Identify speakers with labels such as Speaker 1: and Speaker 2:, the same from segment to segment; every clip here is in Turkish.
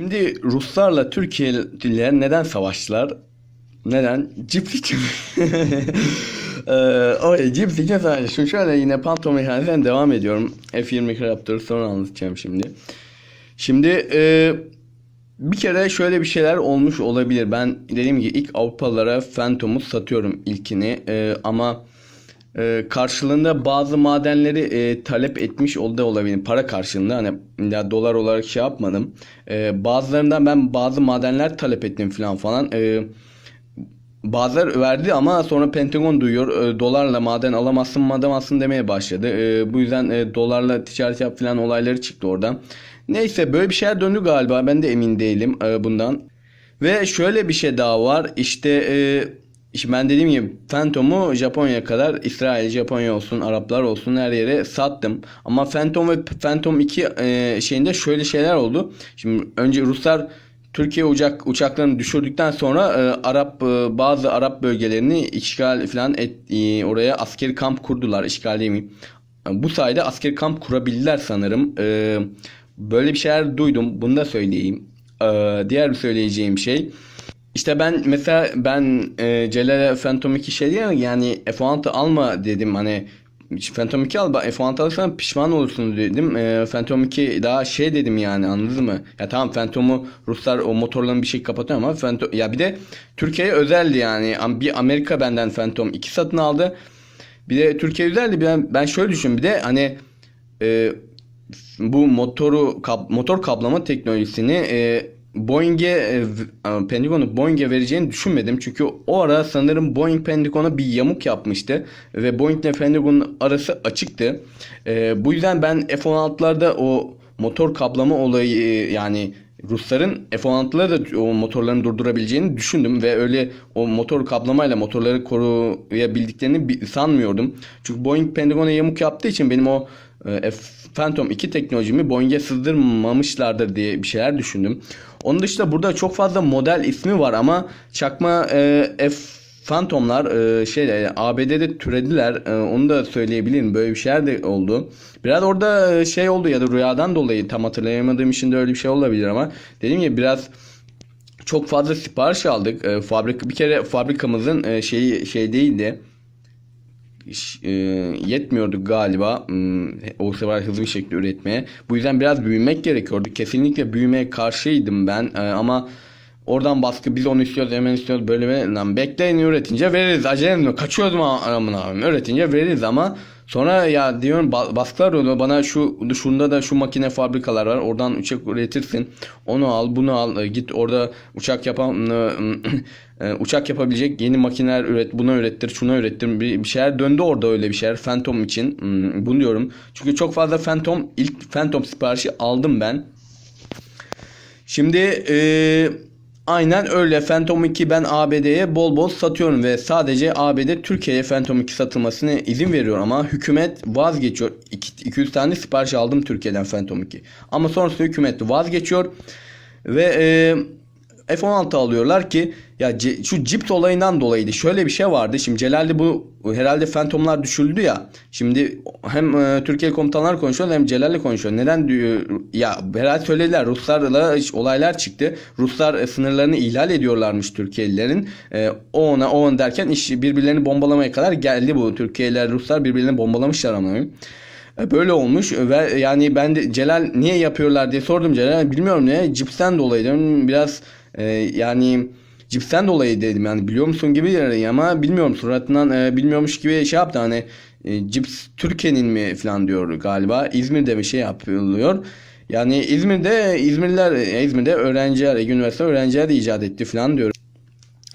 Speaker 1: Şimdi Ruslarla Türkiye'liler neden savaştılar? Neden? Cips için. Eee o cips için savaştılar. Şimdi şöyle yine Phantom mekaniğinden devam ediyorum. F-22 Raptor'u sonra anlatacağım şimdi. Şimdi eee, bir kere şöyle bir şeyler olmuş olabilir. Ben dediğim gibi ilk Avrupalılara Phantom'u satıyorum ilkini. Eee, ama e, karşılığında bazı madenleri e, talep etmiş oldu da olabilir. Para karşılığında hani ya dolar olarak şey yapmadım. E, bazılarından ben bazı madenler talep ettim falan falan. E, bazıları verdi ama sonra Pentagon duyuyor e, dolarla maden alamazsın mademazsın demeye başladı. E, bu yüzden e, dolarla ticaret yap falan olayları çıktı oradan. Neyse böyle bir şeyler döndü galiba ben de emin değilim e, bundan. Ve şöyle bir şey daha var işte e, işte ben dediğim gibi Phantom'u Japonya'ya kadar İsrail, Japonya olsun, Araplar olsun her yere sattım. Ama Phantom ve Phantom 2 e, şeyinde şöyle şeyler oldu. Şimdi önce Ruslar Türkiye uçak uçaklarını düşürdükten sonra e, Arap e, bazı Arap bölgelerini işgal falan et, e, oraya askeri kamp kurdular. İşgal mi? Bu sayede askeri kamp kurabildiler sanırım. E, böyle bir şeyler duydum. Bunu da söyleyeyim. E, diğer bir söyleyeceğim şey. İşte ben mesela ben e, Celal'e Phantom 2 şey diye yani F16 alma dedim hani Phantom 2 al F16 alırsan pişman olursun dedim. E, Phantom 2 daha şey dedim yani anladın mı? Ya tamam Phantom'u Ruslar o motorların bir şey kapatıyor ama Phantom ya bir de Türkiye'ye özeldi yani. Bir Amerika benden Phantom 2 satın aldı. Bir de Türkiye özeldi. Ben, ben şöyle düşün bir de hani e, bu motoru kab- motor kaplama teknolojisini e, Boeing'e e, Pentagon'u Boeing'e vereceğini düşünmedim. Çünkü o ara sanırım Boeing Pentagon'a bir yamuk yapmıştı ve Boeing ile Pentagon'un arası açıktı. E, bu yüzden ben F-16'larda o motor kaplama olayı e, yani Rusların F-16'ları da o motorlarını durdurabileceğini düşündüm ve öyle o motor kaplamayla motorları koruyabildiklerini bi- sanmıyordum. Çünkü Boeing Pentagon'a yamuk yaptığı için benim o e, Phantom 2 teknolojimi Boeing'e sızdırmamışlardır diye bir şeyler düşündüm. Onun dışında burada çok fazla model ismi var ama çakma e, F Phantom'lar e, şey e, ABD'de türediler. E, onu da söyleyebilirim. Böyle bir şeyler de oldu. Biraz orada e, şey oldu ya da rüyadan dolayı tam hatırlayamadığım için de öyle bir şey olabilir ama dediğim gibi biraz çok fazla sipariş aldık. E, fabrika bir kere fabrikamızın e, şeyi şey değildi. E, yetmiyordu galiba hmm, o sefer hızlı bir şekilde üretmeye. Bu yüzden biraz büyümek gerekiyordu. Kesinlikle büyümeye karşıydım ben E, ama oradan baskı biz onu istiyoruz hemen istiyoruz böyle böyle bekleyin üretince veririz acele etme kaçıyoruz mu aramına üretince veririz ama sonra ya diyorum ba- baskılar oluyor. Bana şu şunda da şu makine fabrikalar var. Oradan uçak üretirsin. Onu al bunu al. E, git orada uçak yapan e, e, uçak yapabilecek yeni makineler üret bunu ürettir şunu ürettir. Bir, bir şeyler döndü orada öyle bir şeyler. Phantom için Hmm, bunu diyorum. Çünkü çok fazla Phantom ilk Phantom siparişi aldım ben. Şimdi eee, aynen öyle Phantom 2 ben ABD'ye bol bol satıyorum ve sadece ABD Türkiye'ye Phantom 2 satılmasına izin veriyor ama hükümet vazgeçiyor. İki- 200 tane sipariş aldım Türkiye'den Phantom 2. Ama sonrasında hükümet vazgeçiyor ve eee, F-16 alıyorlar ki ya şu cips olayından dolayıydı. Şöyle bir şey vardı. Şimdi Celal'de bu herhalde Phantom'lar düşüldü ya. Şimdi hem e, Türkiye komutanlar konuşuyor hem Celal'le konuşuyor. Neden diyor ya herhalde söylediler Ruslarla olaylar çıktı. Ruslar e, sınırlarını ihlal ediyorlarmış Türkiye'lilerin. E, o ona o ona derken iş birbirlerini bombalamaya kadar geldi bu. Türkiye'liler Ruslar birbirlerini bombalamışlar ama. E, Böyle olmuş ve yani ben de Celal niye yapıyorlar diye sordum Celal bilmiyorum ne cipsten dolayı dedim biraz e, yani cipsten dolayı dedim yani biliyor musun gibi dedi ama bilmiyorum suratından e, bilmiyormuş gibi şey yaptı hani e, cips Türkiye'nin mi falan diyor galiba İzmir'de bir şey yapılıyor. Yani İzmir'de İzmirliler e, İzmir'de öğrenciler Ege Üniversitesi öğrenciler de icat etti falan diyor.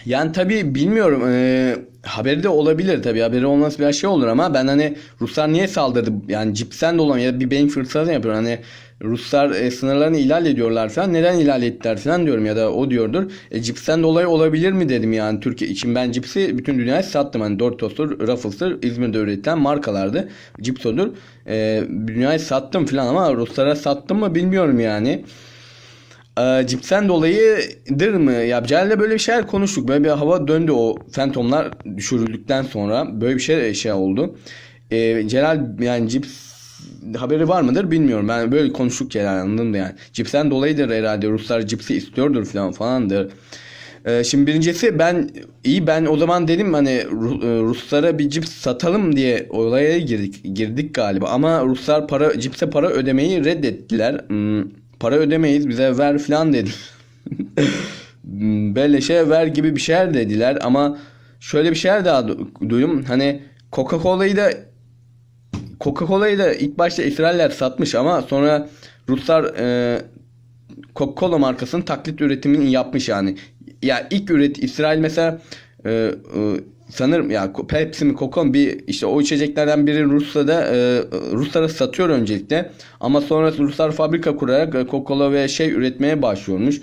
Speaker 1: Yani tabii bilmiyorum. Ee, haberi de olabilir tabii. Haberi olması bir şey olur ama ben hani Ruslar niye saldırdı? Yani cipsen dolan ya bir beyin fırtınası yapıyor. Hani Ruslar e, sınırlarını ihlal ediyorlar falan. Neden ihlal ettiler falan diyorum ya da o diyordur. E, cipsen dolayı olabilir mi dedim yani Türkiye için ben cipsi bütün dünyaya sattım. Hani Doritos'tur, Ruffles'tur İzmir'de üretilen markalardı. Cipso'dur. E, dünyaya sattım falan ama Ruslara sattım mı bilmiyorum yani. Ee, cipsen dolayıdır mı? Ya Celal'le böyle bir şeyler konuştuk. Böyle bir hava döndü o Phantom'lar düşürüldükten sonra. Böyle bir şey şey oldu. Ee, Celal yani cips haberi var mıdır bilmiyorum. Ben böyle konuştukça yani anladım da yani. Cipsten dolayıdır herhalde. Ruslar cipsi istiyordur falan falandır. Ee, şimdi birincisi ben iyi ben o zaman dedim hani e, Ruslara bir cips satalım diye olaya girdik girdik galiba ama Ruslar para cipse para ödemeyi reddettiler. Hmm, para ödemeyiz bize ver falan dedi. Beleşe ver gibi bir şeyler dediler ama şöyle bir şeyler daha du- duydum. Hani Coca-Cola'yı da Coca-Cola'yı da ilk başta İsrailler satmış ama sonra Ruslar e, Coca-Cola markasının taklit üretimini yapmış yani. Ya ilk üret İsrail mesela e, e, sanırım ya Pepsi mi Coca bir işte o içeceklerden biri Rusya'da e, Ruslara satıyor öncelikle ama sonra Ruslar fabrika kurarak e, Coca-Cola ve şey üretmeye başlıyormuş.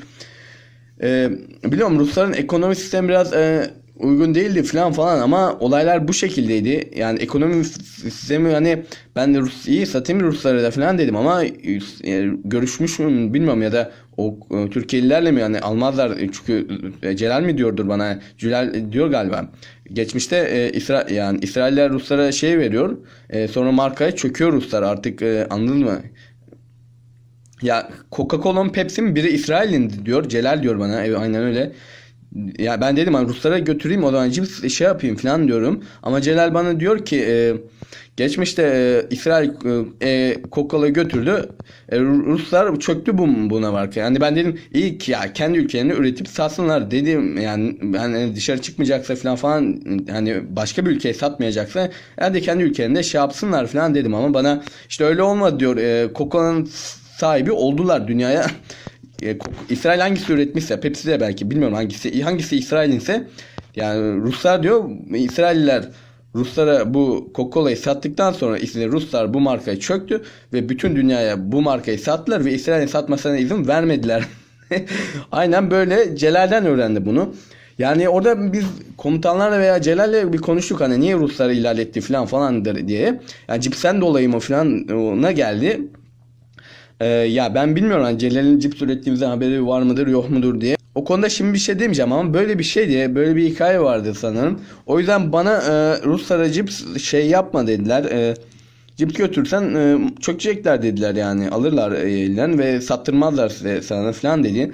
Speaker 1: E, biliyorum Rusların ekonomi sistemi biraz e, uygun değildi falan falan ama olaylar bu şekildeydi. Yani ekonomi sistemi hani ben de Rus iyi satayım Ruslara da falan dedim ama e, görüşmüş mü bilmiyorum ya da o e, Türkiye'lilerle mi yani almazlar E, çünkü e, Celal mi diyordur bana Celal diyor galiba. Geçmişte e, İsra yani İsrailler Ruslara şey veriyor. E, sonra markaya çöküyor Ruslar artık e, anladın mı? Ya Coca-Cola'nın Pepsi'nin biri İsrail'in diyor. Celal diyor bana. Evet aynen öyle. Ya ben dedim hani Ruslara götüreyim o zaman şey yapayım falan diyorum. Ama Celal bana diyor ki e, geçmişte e, İsrail e, e, Coca-Cola'yı götürdü. E, Ruslar çöktü bu, buna varken. Yani ben dedim iyi ki ya kendi ülkelerini üretip satsınlar dedim. Yani hani dışarı çıkmayacaksa falan falan hani başka bir ülkeye satmayacaksa yani de kendi ülkelerinde şey yapsınlar falan dedim ama bana işte öyle olmadı diyor. E, Coca-Cola'nın sahibi oldular dünyaya. E, İsrail hangisi üretmişse Pepsi de belki bilmiyorum hangisi hangisi İsrail'inse yani Ruslar diyor İsrailliler Ruslara bu Coca-Cola'yı sattıktan sonra işte Ruslar bu markayı çöktü ve bütün dünyaya bu markayı sattılar ve İsrail'in satmasına izin vermediler. Aynen böyle Celal'den öğrendi bunu. Yani orada biz komutanlarla veya Celal'le bir konuştuk hani niye Rusları ihlal etti falan diye. Yani cipsen dolayı mı falan ona geldi. Ee, ya ben bilmiyorum hani Celal'in cips ürettiğimizden haberi var mıdır yok mudur diye. O konuda şimdi bir şey demeyeceğim ama böyle bir şey diye böyle bir hikaye vardı sanırım. O yüzden bana e, Ruslara cips şey yapma dediler. E, cips götürsen e, çökecekler dediler yani alırlar e, elinden ve sattırmazlar size sana falan dedi.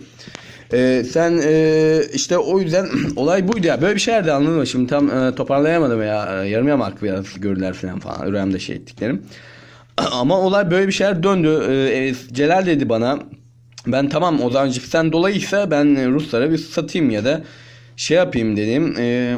Speaker 1: E, sen e, işte o yüzden olay buydu ya. Böyle bir şeylerdi anladın mı? Şimdi tam e, toparlayamadım ya. E, yarım yamak biraz görüler falan falan. Üremde şey ettiklerim. Ama olay böyle bir şeyler döndü. Ee, Celal dedi bana ben tamam o zaman cipsten dolayıysa ben Ruslara bir satayım ya da şey yapayım dedim. Ee,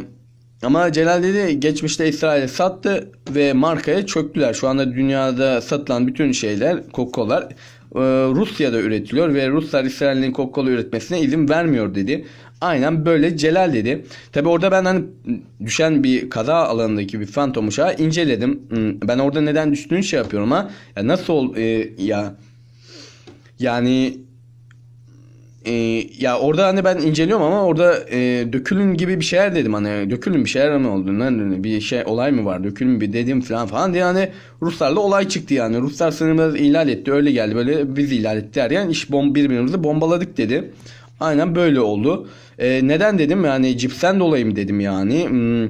Speaker 1: ama Celal dedi geçmişte İsrail'e sattı ve markaya çöktüler. Şu anda dünyada satılan bütün şeyler Coca-Cola e, Rusya'da üretiliyor ve Ruslar İsrail'in Coca-Cola üretmesine izin vermiyor dedi. Aynen böyle. Celal dedi. Tabi orada ben hani düşen bir kaza alanındaki bir fantom uçağı inceledim. Hmm, Ben orada neden düştüğünü şey yapıyorum ama ya nasıl ol e, ya yani e, ya orada hani ben inceliyorum ama orada e, dökülün gibi bir şeyler dedim. Hani dökülün bir şeyler mi oldu? Lan bir şey olay mı var? Dökülün bir dedim falan falan diye. Hani Ruslarla olay çıktı yani. Ruslar sınırımızı ihlal etti. Öyle geldi. Böyle biz ihlal ettiler yani. İş bom birbirimizi bombaladık dedi. Aynen böyle oldu. E, neden dedim yani cipsen dolayı mı dedim yani. Hmm,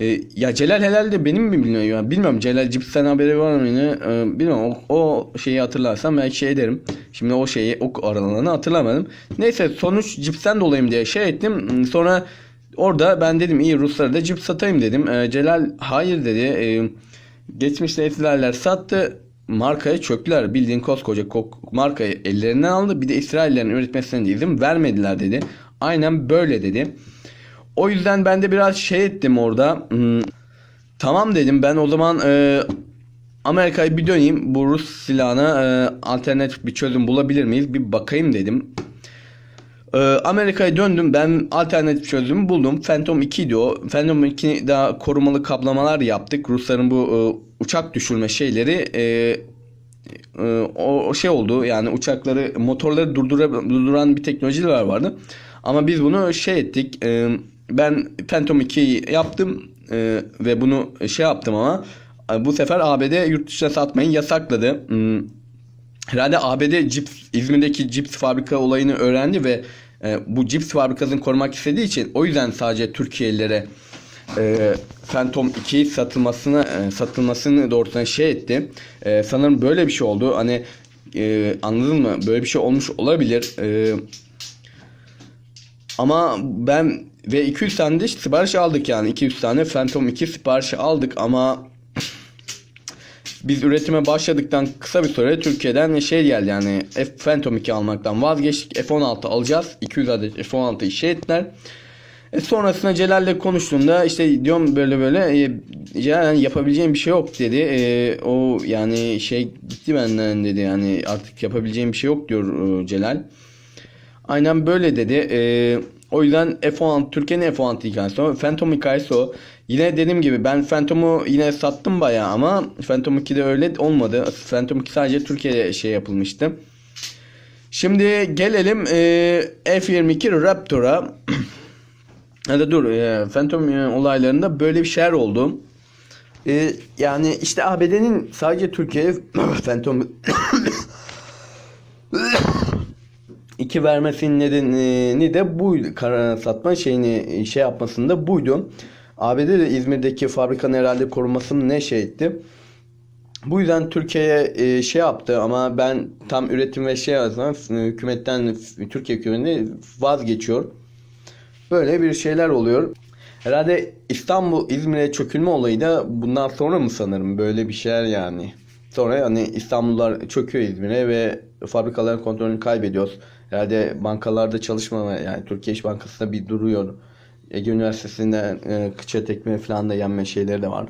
Speaker 1: e, ya Celal Helal de benim mi bilmiyorum yani bilmiyorum Celal cipsen haberi var mı e, bilmiyorum o, o şeyi hatırlarsam belki şey derim. Şimdi o şeyi o aralığını hatırlamadım. Neyse sonuç cipsen dolayı mı diye şey ettim. Hmm, Sonra orada ben dedim iyi Ruslara da cips satayım dedim. E, Celal hayır dedi. E, geçmişte etilerler sattı markaya çöktüler. Bildiğin koskoca kok- markayı ellerinden aldı. Bir de İsraillerin üretmesine de izin vermediler dedi. Aynen böyle dedi. O yüzden ben de biraz şey ettim orada. Hmm, tamam dedim ben o zaman e, Amerika'ya bir döneyim. Bu Rus silahına e, alternatif bir çözüm bulabilir miyiz? Bir bakayım dedim. Ee, Amerika'ya döndüm. Ben alternatif çözümü buldum. Phantom 2 diyor. Phantom 2 daha korumalı kaplamalar yaptık. Rusların bu e, uçak düşürme şeyleri e, e, o, şey oldu. Yani uçakları motorları durdura, durduran bir teknolojiler vardı. Ama biz bunu şey ettik. E, ben Phantom 2'yi yaptım e, ve bunu şey yaptım ama bu sefer ABD yurt dışına satmayı yasakladı. Hmm, Herhalde ABD cips, İzmir'deki cips fabrika olayını öğrendi ve bu cips fabrikasını korumak istediği için o yüzden sadece Türkiye'lilere e, Phantom 2 satılmasını e, satılmasını doğrultusunda şey etti. E, sanırım böyle bir şey oldu. Hani e, anladın mı? Böyle bir şey olmuş olabilir. E, ama ben ve 200 tane de sipariş aldık yani 200 tane Phantom 2 siparişi aldık ama biz üretime başladıktan kısa bir süre Türkiye'den şey geldi yani F Phantom 2 almaktan vazgeçtik. F16 alacağız. 200 adet F16 işe ettiler. E sonrasında Celal'le konuştuğunda işte diyorum böyle böyle e, Celal yani yapabileceğim bir şey yok dedi. E, o yani şey gitti benden dedi yani artık yapabileceğim bir şey yok diyor e, Celal. Aynen böyle dedi. E, o yüzden F16 Türkiye'nin F16 hikayesi o. Phantom hikayesi o. Yine dediğim gibi ben Phantom'u yine sattım bayağı ama Phantom 2'de öyle olmadı. Phantom 2 sadece Türkiye'de şey yapılmıştı. Şimdi gelelim e, F22 Raptor'a. Hadi dur e, Phantom e, olaylarında böyle bir şeyler oldu. E, yani işte ABD'nin sadece Türkiye'ye Phantom 2 vermesinin nedeni de buydu. Kara satma şeyini şey yapmasında buydu. ABD de İzmir'deki fabrikanın herhalde korumasını ne şey etti. Bu yüzden Türkiye'ye e, şey yaptı ama ben tam üretim ve şey yazan hükümetten Türkiye hükümeti vazgeçiyor. Böyle bir şeyler oluyor. Herhalde İstanbul İzmir'e çökülme olayı da bundan sonra mı sanırım böyle bir şeyler yani. Sonra hani İstanbullular çöküyor İzmir'e ve fabrikaların kontrolünü kaybediyoruz. Herhalde bankalarda çalışmama yani Türkiye İş Bankası'nda bir duruyor. Ege Üniversitesi'nde e, kıça tekme falan da yenme şeyleri de var.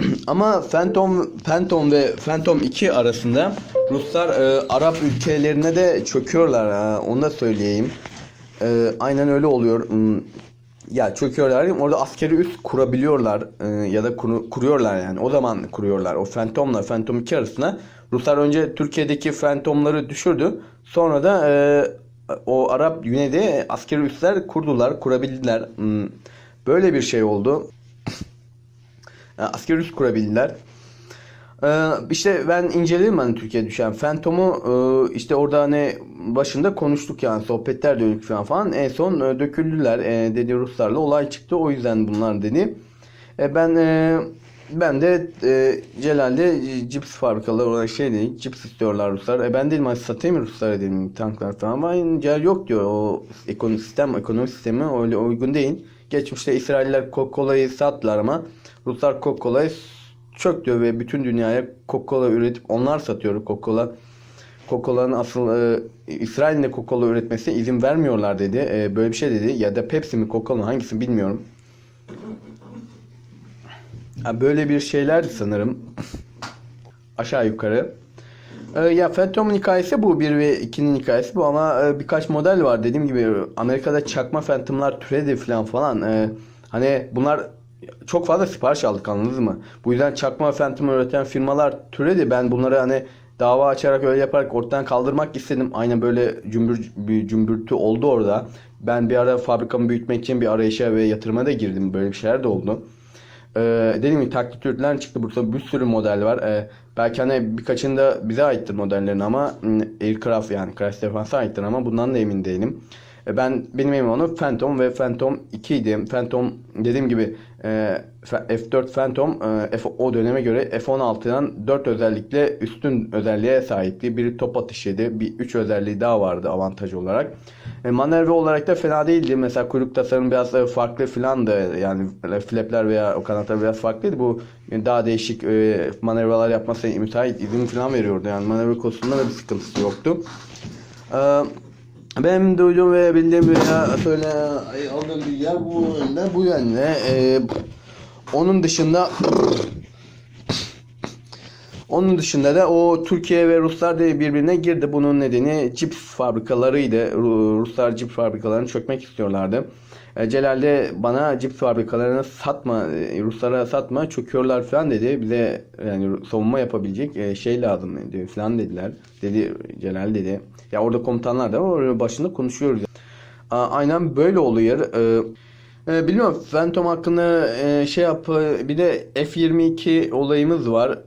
Speaker 1: Ama Phantom, Phantom ve Phantom 2 arasında Ruslar e, Arap ülkelerine de çöküyorlar. E, onu da söyleyeyim. E, aynen öyle oluyor. Hmm, Ya çöküyorlar. Orada askeri üs kurabiliyorlar e, ya da kuru- kuruyorlar yani. O zaman kuruyorlar. O Phantom'la Phantom 2 arasında Ruslar önce Türkiye'deki Phantom'ları düşürdü. Sonra da e, o Arap güneyde askeri üsler kurdular, kurabildiler. Hmm, Böyle bir şey oldu. Askeri üs kurabildiler. Ee, işte ben inceledim hani Türkiye'ye düşen Phantom'u e, işte orada hani başında konuştuk yani sohbetler dönük falan falan en son e, döküldüler E, dedi Ruslarla olay çıktı o yüzden bunlar dedi. E, ben e, ben de e, Celal'de cips fabrikaları olarak şey dedik cips istiyorlar Ruslar. E, ben dedim hadi satayım Ruslara dedim tanklar falan ama Celal yok diyor o ekonomi sistem ekonomi sistemi öyle uygun değil. Geçmişte İsrailler Coca-Cola'yı sattılar ama Ruslar Coca-Cola'yı çöktü ve bütün dünyaya Coca-Cola üretip onlar satıyor Coca-Cola. Coca-Cola'nın asıl e, İsrail'in de Coca-Cola üretmesine izin vermiyorlar dedi. E, böyle bir şey dedi. Ya da Pepsi mi Coca-Cola hangisi bilmiyorum. Ha, böyle bir şeyler sanırım. Aşağı yukarı. E, ya Phantom'un hikayesi bu. 1 ve 2'nin hikayesi bu ama e, birkaç model var. Dediğim gibi Amerika'da çakma Phantom'lar türedi falan falan. E, hani bunlar çok fazla sipariş aldık anladınız mı? Bu yüzden çakma Phantom üreten firmalar türedi. Ben bunları hani dava açarak öyle yaparak ortadan kaldırmak istedim. Aynen böyle cümbür, bir cümbürtü oldu orada. Ben bir ara fabrikamı büyütmek için bir arayışa ve yatırıma da girdim. Böyle bir şeyler de oldu. Ee, dediğim gibi taklit ürünler çıktı. Burada bir sürü model var. Ee, belki hani birkaçında bize aittir modellerin ama hmm, Aircraft yani Crash Defense'a aittir ama bundan da emin değilim. Ee, ben benim emin onu Phantom ve Phantom 2 idi. Phantom dediğim gibi F4 Phantom e, o döneme göre F16'dan 4 özellikle üstün özelliğe sahipti. Biri top atışıydı. Bir 3 özelliği daha vardı avantaj olarak. E, manevra olarak da fena değildi. Mesela kuyruk tasarım biraz farklı filan da yani flapler veya o kanatlar biraz farklıydı. Bu e, daha değişik manevralar yapmasına müsait izin falan veriyordu. Yani manevra konusunda da bir sıkıntısı yoktu. Eee benim duyduğum ve bildiğim veya söyle aldığım bilgiler bu yönde bu yönde. Ee, onun dışında onun dışında da o Türkiye ve Ruslar da birbirine girdi. Bunun nedeni cips fabrikalarıydı. Ru- Ruslar cips fabrikalarını çökmek istiyorlardı. E, Celal de bana cips fabrikalarını satma, e, Ruslara satma, çöküyorlar falan dedi. Bize yani savunma yapabilecek e, şey lazım dedi falan dediler. Dedi Celal dedi. Ya orada komutanlar da var, başında konuşuyoruz. Aynen böyle oluyor. Bilmiyorum Phantom hakkında şey yap bir de F-22 olayımız var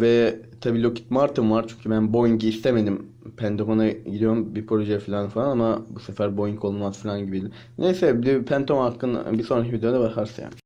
Speaker 1: ve tabii Lockheed Martin var çünkü ben Boeing'i istemedim. Pentagon'a gidiyorum bir proje falan falan ama bu sefer Boeing olmaz falan gibiydi. Neyse bir de Phantom hakkında bir sonraki videoda bakarız yani.